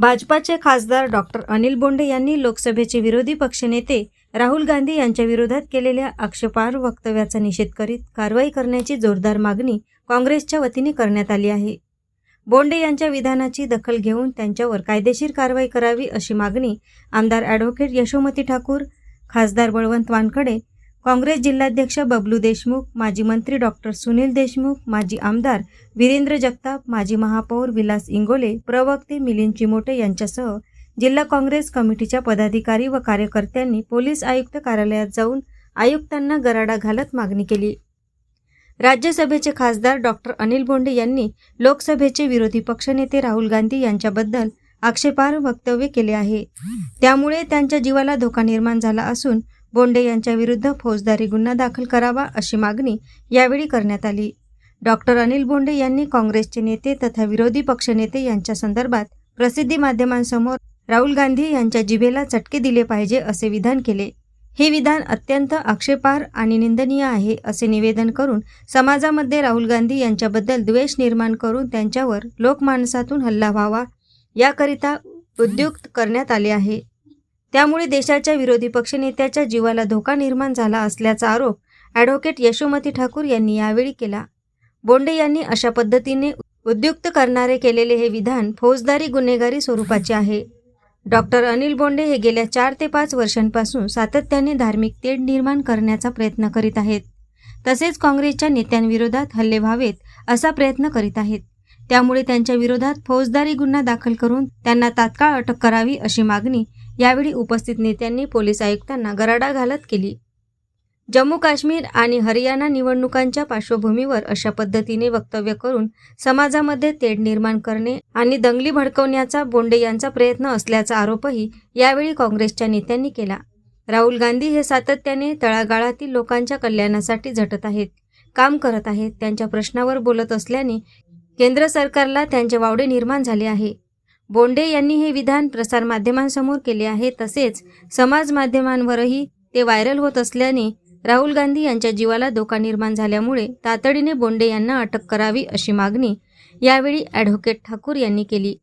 भाजपाचे खासदार डॉक्टर अनिल बोंडे यांनी लोकसभेचे विरोधी पक्षनेते राहुल गांधी यांच्या विरोधात केलेल्या आक्षेपार्ह वक्तव्याचा निषेध करीत कारवाई करण्याची जोरदार मागणी काँग्रेसच्या वतीने करण्यात आली आहे. बोंडे यांच्या विधानाची दखल घेऊन त्यांच्यावर कायदेशीर कारवाई करावी अशी मागणी आमदार ॲडव्होकेट यशोमती ठाकूर खासदार बळवंत वानखडे काँग्रेस जिल्हाध्यक्ष बबलू देशमुख माजी मंत्री डॉक्टर सुनील देशमुख माजी आमदार वीरेंद्र जगताप माजी महापौर विलास इंगोले प्रवक्ते मिलिंद चिमोटे यांच्यासह जिल्हा काँग्रेस कमिटीच्या पदाधिकारी व कार्यकर्त्यांनी पोलीस आयुक्त कार्यालयात जाऊन आयुक्तांना गराडा घालत मागणी केली. राज्यसभेचे खासदार डॉक्टर अनिल बोंडे यांनी लोकसभेचे विरोधी पक्षनेते राहुल गांधी यांच्याबद्दल आक्षेपार्ह वक्तव्य केले आहे. त्यामुळे त्यांच्या जीवाला धोका निर्माण झाला असून बोंडे यांच्या विरुद्ध फौजदारी गुन्हा दाखल करावा अशी मागणी यावेळी करण्यात आली. डॉक्टर अनिल बोंडे यांनी काँग्रेसचे नेते तथा विरोधी पक्षनेते यांच्या संदर्भात प्रसिद्धी माध्यमांसमोर राहुल गांधी यांच्या जिभेला चटके दिले पाहिजे असे विधान केले. हे विधान अत्यंत आक्षेपार आणि निंदनीय आहे असे निवेदन करून समाजामध्ये राहुल गांधी यांच्याबद्दल द्वेष निर्माण करून त्यांच्यावर लोकमानसातून हल्ला व्हावा याकरिता उद्युक्त करण्यात आले आहे. त्यामुळे देशाच्या विरोधी पक्षनेत्याच्या जीवाला धोका निर्माण झाला असल्याचा आरोप ॲडव्होकेट यशोमती ठाकूर यांनी यावेळी केला. बोंडे यांनी अशा पद्धतीने उद्युक्त करणारे केलेले हे विधान फौजदारी गुन्हेगारी स्वरूपाचे आहे. डॉक्टर अनिल बोंडे हे गेल्या चार ते पाच वर्षांपासून सातत्याने धार्मिक तेढ निर्माण करण्याचा प्रयत्न करीत आहेत. तसेच काँग्रेसच्या नेत्यांविरोधात हल्ले व्हावेत असा प्रयत्न करीत आहेत. त्यामुळे त्यांच्या विरोधात फौजदारी गुन्हा दाखल करून त्यांना तात्काळ अटक करावी अशी मागणी यावेळी उपस्थित नेत्यांनी पोलीस आयुक्तांना गराडा घालत केली. जम्मू काश्मीर आणि हरियाणा निवडणुकांच्या पार्श्वभूमीवर अशा पद्धतीने वक्तव्य करून समाजामध्ये तेढ निर्माण करणे आणि दंगली भडकवण्याचा बोंडे यांचा प्रयत्न असल्याचा आरोपही यावेळी काँग्रेसच्या नेत्यांनी केला. राहुल गांधी हे सातत्याने तळागाळातील लोकांच्या कल्याणासाठी झटत आहेत काम करत आहेत त्यांच्या प्रश्नावर बोलत असल्याने केंद्र सरकारला त्यांचे वावडे निर्माण झाले आहे. बोंडे यांनी हे विधान प्रसारमाध्यमांसमोर केले आहे. तसेच समाज माध्यमांवरही ते व्हायरल होत असल्याने राहुल गांधी यांच्या जीवाला धोका निर्माण झाल्यामुळे तातडीने बोंडे यांना अटक करावी अशी मागणी यावेळी ॲडव्होकेट ठाकूर यांनी केली.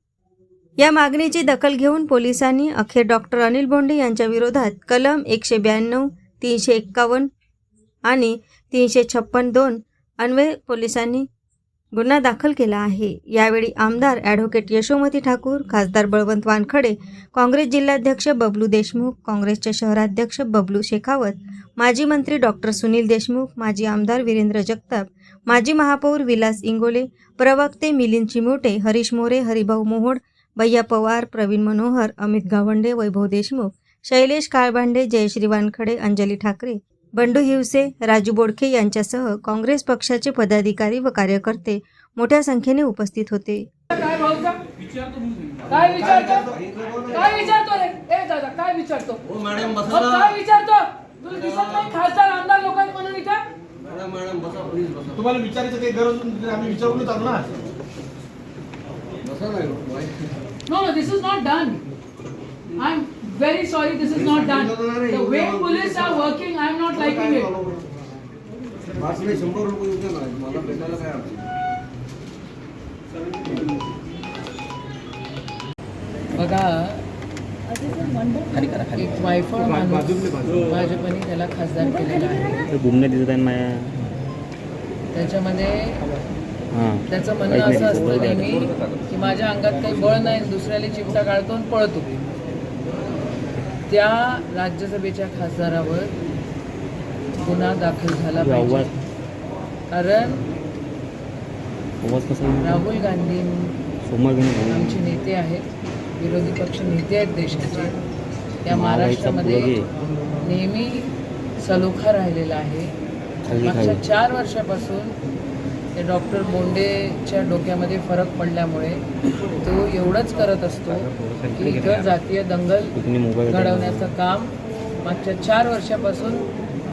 या मागणीची दखल घेऊन पोलिसांनी अखेर डॉक्टर अनिल बोंडे यांच्या विरोधात कलम एकशे ब्याण्णव तीनशे एक्कावन्न आणि तीनशे छप्पन दोन अन्वये पोलिसांनी गुन्हा दाखल केला आहे. यावेळी आमदार ॲडव्होकेट यशोमती ठाकूर खासदार बळवंत वानखडे काँग्रेस जिल्हाध्यक्ष बबलू देशमुख काँग्रेसचे शहराध्यक्ष बबलू शेखावत माजी मंत्री डॉक्टर सुनील देशमुख माजी आमदार वीरेंद्र जगताप माजी महापौर विलास इंगोले प्रवक्ते मिलिंद चिमोटे हरीश मोरे हरिभाऊ मोहोड भैया पवार प्रवीण मनोहर अमित गावंडे वैभव देशमुख शैलेश काळभांडे जयश्री वानखडे अंजली ठाकरे बंडू हिवसे राजू बोडखे यांच्यासह काँग्रेस पक्षाचे पदाधिकारी व कार्यकर्ते मोठ्या संख्येने उपस्थित होते. काय भाऊचा? काय विचारतो? काय विचारतो रे? ए दादा काय विचारतो? हो मॅडम अहो, बसा ना. काय विचारतो? तुला दिसत नाही खासदार आमदार लोकांनी म्हणून इथं? मॅडम मॅडम बसा प्लीज बसा. तुम्हाला विचारायचं काही गरज नाही, आम्ही विचारूनच आलो ना. बसा ना बाई. No no this is not done I am am not liking it पाच नाही शंभर रुपये येऊ द्या ना मला भेटायला काय अडचण नाही. बघा एक वायफळ माणूस भाजपने त्याला खासदार केलेला आहे. ते घुमणे दिसत आहे माया. त्याच्यामध्ये हां. त्याचं म्हणणं असं असतं नेहमी की माझ्या अंगात काही बळ नाही दुसऱ्याला चिमटा काढतो आणि पळतो. त्या राज्यसभेच्या खासदारावर गुन्हा दाखल झाला पाहिजे. कारण? राहुल गांधी आमचे नेते आहेत विरोधी पक्ष नेते आहेत देशाचे. त्या महाराष्ट्रामध्ये. नेहमी सलोखा राहिलेला आहे. मागच्या चार वर्षापासून ते डॉक्टर बोंडेच्या डोक्यामध्ये फरक पडल्यामुळे तो एवढंच करत असतो की इथं जातीय दंगल घडवण्याचं काम मागच्या चार वर्षापासून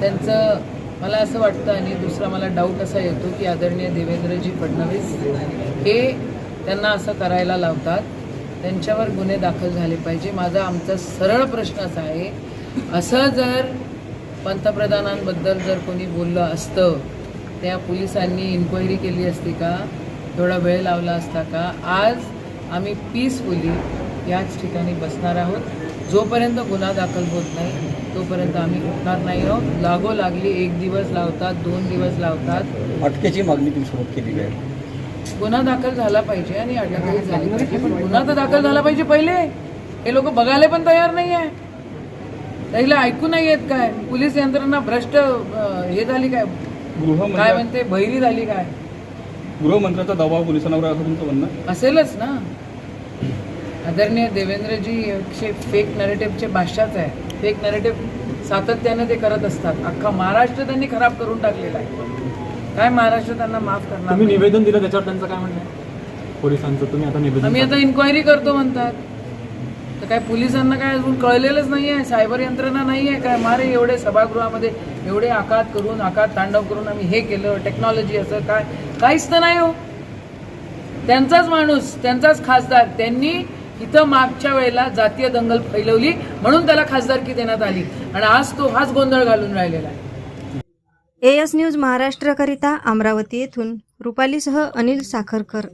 त्यांचं मला असं वाटतं आणि दुसरा मला डाऊट असा येतो की आदरणीय देवेंद्रजी फडणवीस हे त्यांना असं करायला लावतात. त्यांच्यावर गुन्हे दाखल झाले पाहिजे. माझा आमचा सरळ प्रश्न असा आहे असं जर पंतप्रधानांबद्दल जर कोणी बोललं असतं त्या पोलिसांनी इन्क्वायरी केली असती का? थोडा वेळ लावला असता का? आज आम्ही पीसफुली याच ठिकाणी बसणार आहोत. जोपर्यंत गुन्हा दाखल होत नाही तोपर्यंत आम्ही उठणार नाही आहोत. लागो लागली एक दिवस लावतात दोन दिवस लावतात. अटकेची मागणी तुम्ही सोबत केलेली आहे. गुन्हा दाखल झाला पाहिजे आणि अटकही झाली पाहिजे. पण गुन्हा तर दाखल झाला पाहिजे पहिले. हे लोक बघायला पण तयार नाही आहे त्याला ऐकू नाही येत काय? पोलीस यंत्रणा भ्रष्ट हे झाली काय? काय म्हणते? बहिरी झाली काय? गृहमंत्र्याचा दबाव पोलिसांवर असं तुमचं म्हणणं? असेलच ना. आदरणीय देवेंद्रजी फेक नरेटिव्हचे भाष्याच आहे. फेक नरेटिव्ह सातत्याने ते करत असतात. अख्खा महाराष्ट्र त्यांनी खराब करून टाकलेला आहे. काय महाराष्ट्र त्यांना माफ करणार? निवेदन दिलं त्याच्यावर त्यांचं काय म्हणणं आहे? पोलिसांचं तुम्ही आता निवेदन आम्ही आता इन्क्वायरी करतो म्हणतात. तर काय पोलिसांना काय अजून कळलेलंच नाही आहे सायबर यंत्रणा नाही आहे काय? मारे एवढे सभागृहामध्ये एवढे आकात करून आकात तांडव करून आम्ही हे केलं टेक्नॉलॉजी असं काय? काहीच तर नाही हो. त्यांचाच माणूस त्यांचाच खासदार त्यांनी इथं मागच्या वेळेला जातीय दंगल फैलवली म्हणून त्याला खासदारकी देण्यात आली. आणि आज तो हाच गोंधळ घालून राहिलेला आहे. एएस न्यूज महाराष्ट्रकरिता अमरावती येथून. रुपालीसह अनिल साखरकर.